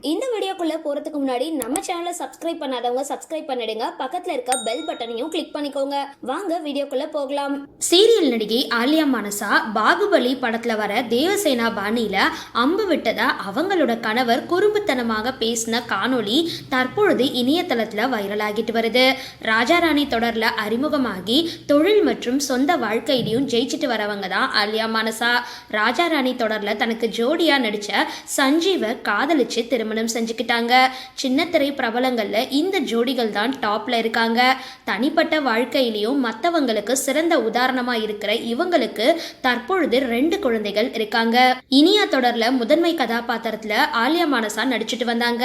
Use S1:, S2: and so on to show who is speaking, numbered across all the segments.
S1: இந்த வீடியோக்குள்ளே போறதுக்கு முன்னாடி நம்ம சேனலை சப்ஸ்கிரைப் பண்ணாதவங்க சப்ஸ்கிரைப் பண்ணிடுங்க. பக்கத்தில் இருக்க பெல் பட்டனையும் கிளிக் பண்ணிக்கோங்க. வாங்க வீடியோக்குள்ளே போகலாம்.
S2: சீரியல் நடிகை ஆலியா மனசா பாகுபலி படத்தில் வர தேவசேனா பாணியில் அம்பு விட்டதா அவங்களோட கணவர் குறும்புத்தனமாக பேசின காணொளி தற்பொழுது இணையதளத்தில் வைரலாகிட்டு வருது. ராஜாராணி தொடரில் அறிமுகமாகி தொழில் மற்றும் சொந்த வாழ்க்கையிலையும் ஜெயிச்சிட்டு வரவங்க தான் ஆலியா மனசா. ராஜாராணி தொடரில் தனக்கு ஜோடியாக நடித்த சஞ்சீவை காதலிச்சு திருமணம் செஞ்சுக்கிட்டு சின்ன சின்னத்திரை பிரபலங்களில் இந்த ஜோடிகள் தான் டாப்ல இருக்காங்க. தனிப்பட்ட வாழ்க்கையிலையும் மற்றவங்களுக்கு சிறந்த உதாரணமாக இருக்கிற இவங்களுக்கு தற்பொழுது ரெண்டு குழந்தைகள் இருக்காங்க. இனியா தொடர்ல முதன்மை கதாபாத்திரத்தில் ஆலியா மானசா நடிச்சிட்டு வந்தாங்க.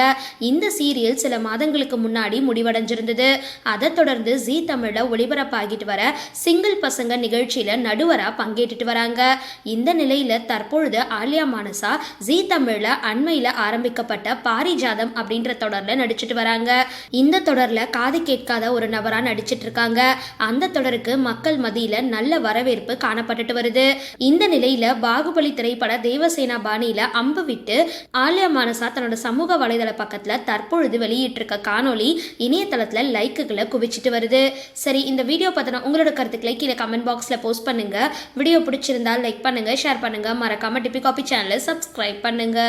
S2: இந்த சீரியல் சில மாதங்களுக்கு முன்னாடி முடிவடைஞ்சிருந்தது. அதை தொடர்ந்து ஜீ தமிழில் ஒளிபரப்பாகிட்டு வர சிங்கிள் பசங்க நிகழ்ச்சியில் நடுவராக பங்கேற்றுட்டு வராங்க. இந்த நிலையில் தற்பொழுது ஆலியா மானசா ஜீ தமிழில் அண்மையில் ஆரம்பிக்கப்பட்ட பாரிஜாதம் அப்படின்ற தொடர்ல நடிச்சிட்டு வராங்க. இந்த தொடர்ல காது கேட்காத ஒரு நபரா நடிச்சிட்டு இருக்காங்க. அந்த தொடருக்கு மக்கள் மத்தியில நல்ல வரவேற்பு காணப்பட்டுட்டு வருது. இந்த நிலையில பாகுபலி திரைப்பட தேவசேனா பாணியில அம்பு விட்டு ஆலியா மானசா தன்னோட சமூக வலைதள பக்கத்துல தற்பொழுது வெளியிட்டிருக்க காணொளி இணையதளத்துல லைக்குகளை குவிச்சிட்டு வருது. சரி இந்த வீடியோ பத்தின உங்களோட கருத்துக்களை கீழே கமெண்ட் பாக்ஸ்ல போஸ்ட் பண்ணுங்க. வீடியோ பிடிச்சிருந்தா லைக் பண்ணுங்க ஷேர் பண்ணுங்க. மறக்காம டிபி காபி சேனலை சப்ஸ்கிரைப் பண்ணுங்க.